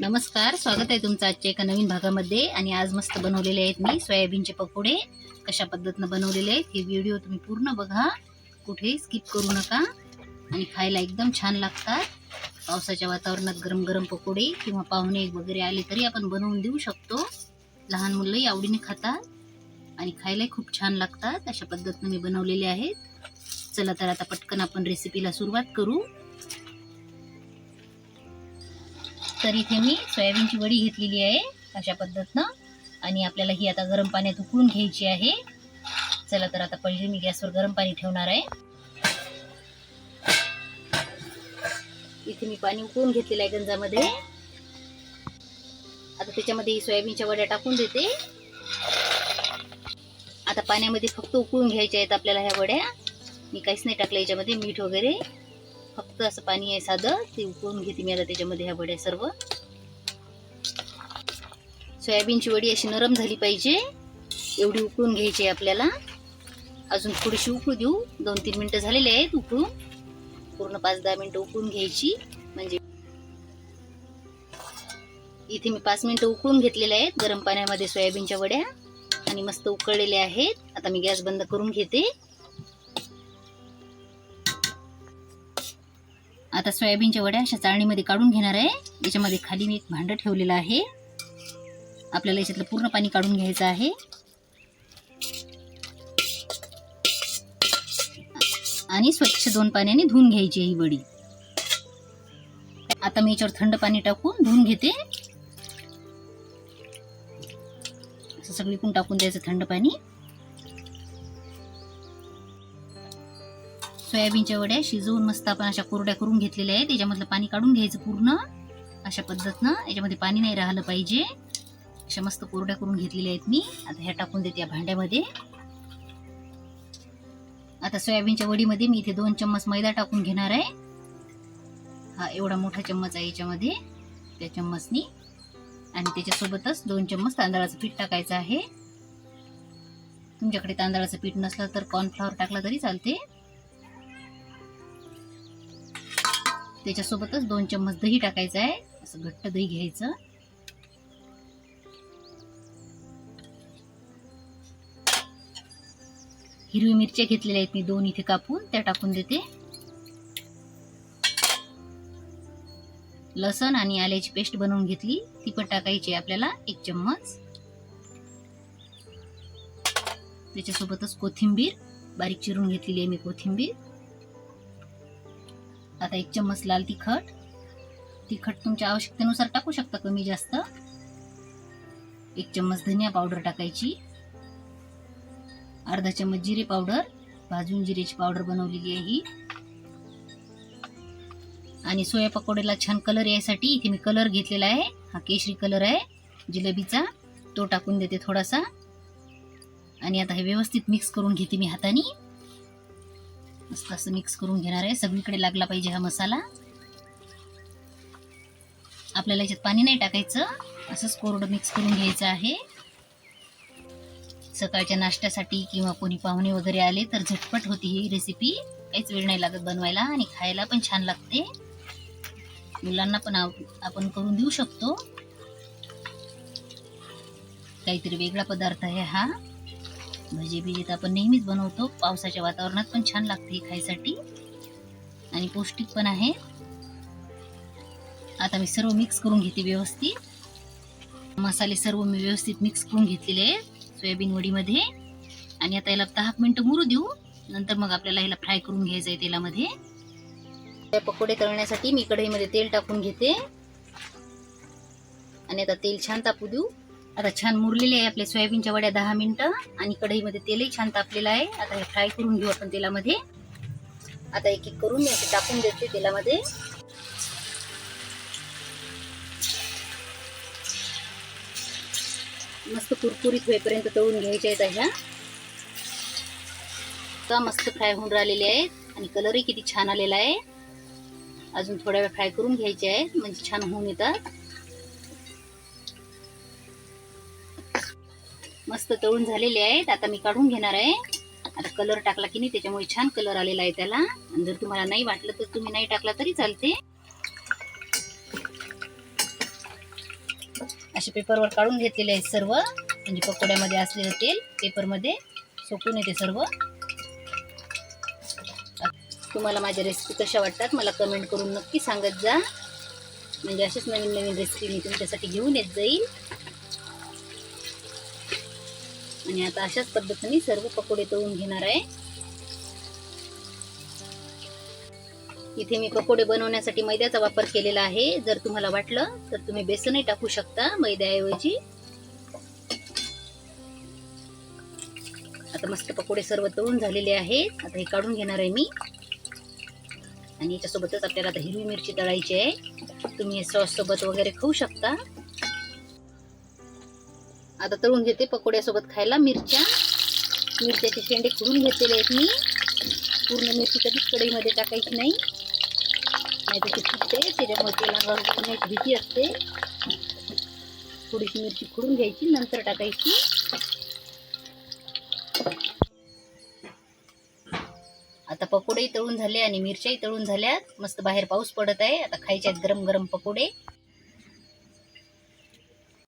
नमस्कार स्वागत आहे तुमचं आजच्या एका नवीन भागामध्ये. आणि आज मस्त बनवलेले आहेत मी सोयाबीनचे पकोडे. कशा पद्धतीनं बनवलेले आहेत हे व्हिडिओ तुम्ही पूर्ण बघा. कुठेही स्किप करू नका. आणि खायला एकदम छान लागतात. पावसाच्या वातावरणात गरम गरम पकोडे किंवा पाहुणे वगैरे आले तरी आपण बनवून देऊ शकतो. लहान मुलंही आवडीने खातात. आणि खायलाही खूप छान लागतात. अशा पद्धतीनं मी बनवलेले आहेत. चला तर आता पटकन आपण रेसिपीला सुरुवात करू. तर इथे मी सोयाबीनची वडी घेतलेली आहे अशा पद्धतीनं. आणि आपल्याला ही आता गरम पाण्यात उकळून घ्यायची आहे. चला तर आता पहिले मी गॅसवर गरम पाणी ठेवणार आहे. इथे मी पाणी उकळून घेतलेलं आहे गंजामध्ये. आता त्याच्यामध्ये ही सोयाबीनच्या वड्या टाकून देते. आता पाण्यामध्ये फक्त उकळून घ्यायच्या आहेत आपल्याला ह्या वड्या. मी काहीच नाही टाकलं याच्यामध्ये मीठ वगैरे. फक्त असं पाणी आहे साधं ते उकळून घेते मी आता त्याच्यामध्ये ह्या वड्या सर्व. सोयाबीनची वडी अशी नरम झाली पाहिजे. एवढी उकळून घ्यायची आहे आपल्याला. अजून थोडीशी उकळू देऊ. दोन तीन मिनटं झालेले आहेत उकळून. पूर्ण पाच दहा मिनटं उकळून घ्यायची. म्हणजे इथे मी पाच मिनटं उकळून घेतलेले आहेत. गरम पाण्यामध्ये सोयाबीनच्या वड्या. आणि मस्त उकळलेल्या आहेत. आता मी गॅस बंद करून घेते. आता सोयाबीनच्या वड्या अशा चाळणीमध्ये काढून घेणार आहे. याच्यामध्ये खाली मी एक भांडं ठेवलेलं आहे. आपल्याला याच्यातलं पूर्ण पाणी काढून घ्यायचं आहे. आणि स्वच्छ दोन पाण्याने धुवून घ्यायची ही वडी. आता मी याच्यावर थंड पाणी टाकून धुवून घेते. असं सगळीकून टाकून द्यायचं थंड पाणी. सोयाबीनच्या वड्या शिजवून मस्त आपण अशा कोरड्या करून घेतलेल्या आहेत. त्याच्यामधलं पाणी काढून घ्यायचं पूर्ण. अशा पद्धतीनं याच्यामध्ये पाणी नाही राहिलं पाहिजे. अशा मस्त कोरड्या करून घेतलेल्या आहेत मी. आता ह्या टाकून देते या भांड्यामध्ये. आता सोयाबीनच्या वडीमध्ये मी इथे दोन चम्मच मैदा टाकून घेणार आहे. हा एवढा मोठा चम्मच आहे याच्यामध्ये. त्या चम्मचनी. आणि त्याच्यासोबतच दोन चम्मच तांदळाचं पीठ टाकायचं आहे. तुमच्याकडे तांदळाचं पीठ नसलं तर कॉर्नफ्लॉवर टाकला तरी चालते. त्याच्यासोबतच दोन चम्मच दही टाकायचं आहे. असं घट्ट दही घ्यायचं. हिरवी मिरच्या घेतलेल्या आहेत मी दोन इथे कापून. त्या टाकून देते. लसण आणि आल्याची पेस्ट बनवून घेतली. ती पण टाकायची आहे आपल्याला एक चम्मच. त्याच्यासोबतच कोथिंबीर. बारीक चिरून घेतलेली आहे मी कोथिंबीर. आता एक चम्मच लाल तिखट. तिखट तुमच्या आवश्यकतेनुसार टाकू शकता कमी जास्त. एक चम्मच धनिया पावडर टाकायची. अर्धा चम्मच जिरे पावडर. भाजून जिरेची पावडर बनवलेली आहे ही. आणि सोया पकोड्याला छान कलर यायसाठी इथे मी कलर घेतलेला आहे. हा केशरी कलर आहे. जिलेबीचा. तो टाकून देते थोडासा. आणि आता हे व्यवस्थित मिक्स करून घेते मी हाताने. मस्त असं मिक्स करून घेणार आहे. सगळीकडे लागला पाहिजे हा मसाला. आपल्याला याच्यात पाणी नाही टाकायचं. असंच कोरडं मिक्स करून घ्यायचं आहे. सकाळच्या नाश्त्यासाठी किंवा कोणी पाहुणे वगैरे आले तर झटपट होती ही रेसिपी काहीच वेळ नाही लागत बनवायला आणि खायला पण छान लागते. मुलांना पण आपण करून देऊ शकतो. काहीतरी वेगळा पदार्थ आहे हा. भजी भिजी तर आपण नेहमीच बनवतो पावसाच्या वातावरणात पण छान लागते खायसाठी. आणि पौष्टिक पण आहे. आता मी सर्व मिक्स करून घेते व्यवस्थित. मसाले सर्व मी व्यवस्थित मिक्स करून घेतलेले आहेत सोयाबीन वडीमध्ये. आणि आता याला दहा मिनटं मुरू देऊ. नंतर मग आपल्याला ह्याला फ्राय करून घ्यायचं आहे तेलामध्ये पकोडे तळण्यासाठी मी कढईमध्ये तेल टाकून घेते. आणि आता तेल छान तापू देऊ. आता छान मुरलेले आहे आपल्या सोयाबीनच्या वड्या दहा मिनिटं. आणि कढईमध्ये तेलही छान तापलेलं आहे. आता हे फ्राय करून घेऊ आपण तेलामध्ये. आता एक एक करून मी असे टाकून देते तेलामध्ये. मस्त कुरकुरीत होईपर्यंत तळून घ्यायच्या आहेत ह्या आता मस्त फ्राय होऊन राहिलेले आहेत. आणि कलरही किती छान आलेला आहे. अजून थोड्या वेळ फ्राय करून घ्यायचे आहेत. म्हणजे छान होऊन येतात. मस्त तळून झालेले आहेत. आता मी काढून घेणार आहे. आता कलर टाकला की नाही त्याच्यामुळे छान कलर आलेला आहे त्याला. आणि जर तुम्हाला नाही वाटलं तर तुम्ही नाही टाकला तरी चालते. असे पेपरवर काढून घेतलेले आहेत सर्व. म्हणजे पकोड्यामध्ये असलेलं तेल पेपरमध्ये सोकून येते सर्व. तुम्हाला माझ्या रेसिपी कशा वाटतात मला कमेंट करून नक्की सांगत जा. म्हणजे असेच नवीन नवीन रेसिपी मी तुमच्यासाठी घेऊन येत जाईल आणि आता अशाच पद्धतीने सर्व पकोडे तळून घेणार आहे. इथे मी पकोडे बनवण्यासाठी मैद्याचा वापर केलेला आहे. जर तुम्हाला वाटलं तर तुम्ही बेसनही टाकू शकता मैद्याऐवजी. आता मस्त पकोडे सर्व तळून झालेले आहेत. आता हे काढून घेणार आहे मी. आणि याच्यासोबतच आपल्याला आता हिरवी मिरची तळायची आहे. तुम्ही हे सॉस सोबत वगैरे खाऊ शकता. आता तळून घेते पकोड्यासोबत खायला मिरच्या. मिरच्याचे शेंडे खुडून घेतलेले आहेत मी. पूर्ण मिरची कधीच कढईमध्ये टाकायची नाही. नाही तर ती फुटते त्याच्यामुळे भीती असते. थोडीशी मिरची खुडून घ्यायची नंतर टाकायची. आता पकोडेही तळून झाले आणि मिरच्याही तळून झाल्यात. मस्त बाहेर पाऊस पडत आहे. आता खायचे आहेत गरम गरम पकोडे.